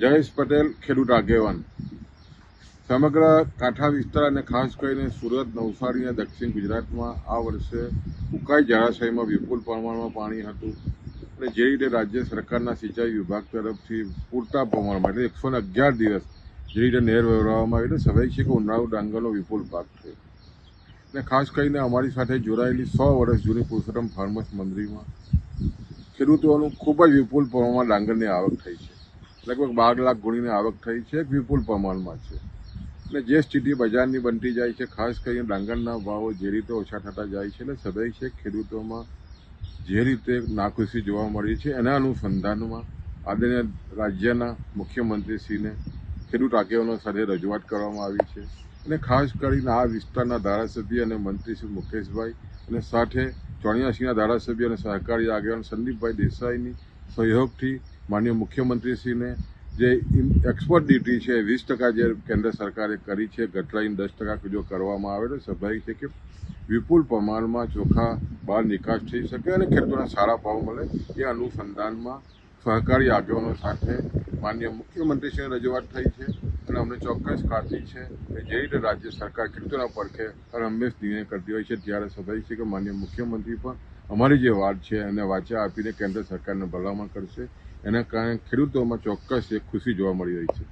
જયેશ પટેલ, ખેડૂત આગેવાન. સમગ્ર કાંઠા વિસ્તાર અને ખાસ કરીને સુરત, નવસારી અને દક્ષિણ ગુજરાતમાં આ વર્ષે ઉકાઈ જળાશયમાં વિપુલ પ્રમાણમાં પાણી હતું અને જે રીતે રાજ્ય સરકારના સિંચાઈ વિભાગ તરફથી પૂરતા પ્રમાણમાં, એટલે એકસો અગિયાર દિવસ જે રીતે નહેર વહેવડાવવામાં આવી, એટલે કે ઉનાળુ ડાંગરનો વિપુલ પાક થયો અને ખાસ કરીને અમારી સાથે જોડાયેલી સો વર્ષ જૂની પુરુષોત્તમ ફાર્મર્સ મંડળીમાં ખેડૂતોનું ખૂબ જ વિપુલ પ્રમાણમાં ડાંગરની આવક થઈ છે. લગભગ બાર લાખ ગુણીની આવક થઈ છે, વિપુલ પ્રમાણમાં છે. અને જે સ્થિતિ બજારની બનતી જાય છે, ખાસ કરીને ડાંગરના ભાવો જે રીતે ઓછા થતા જાય છે, એટલે સદાય છે ખેડૂતોમાં જે રીતે નાખુશી જોવા મળી છે, એના અનુસંધાનમાં આદરણીય રાજ્યના મુખ્યમંત્રીશ્રીને ખેડૂત આગેવાનો સાથે રજૂઆત કરવામાં આવી છે. અને ખાસ કરીને આ વિસ્તારના ધારાસભ્ય અને મંત્રી શ્રી મુકેશભાઈ અને સાથે ચોણિયાસીના ધારાસભ્ય અને સહકારી આગેવાન સંદીપભાઈ દેસાઈની સહયોગથી માનનીય મુખ્યમંત્રીશ્રીને જે એક્સપોર્ટ ડ્યુટી છે, વીસ ટકા જે કેન્દ્ર સરકારે કરી છે ઘટલાઈને દસ ટકા જો કરવામાં આવે તો સ્વાભાવિક છે કે વિપુલ પ્રમાણમાં ચોખા બહાર નિકાસ થઈ શકે અને ખેડૂતોને સારા ભાવ મળે એ અનુસંધાનમાં સહકારી આગેવાનો સાથે માનનીય મુખ્યમંત્રીશ્રીને રજૂઆત થઈ છે. અને અમને ચોક્કસ ખાતરી છે કે જે રીતે રાજ્ય સરકાર ખેડૂતોના પડખે અને હંમેશ નિર્ણય કરતી હોય છે, ત્યારે સદાય છે કે માન્ય મુખ્યમંત્રી પણ અમારી જે વાત છે એને વાચા આપીને કેન્દ્ર સરકારને ભલામણ કરશે. એના કારણે ખેડૂતોમાં ચોક્કસ એક ખુશી જોવા મળી રહી છે.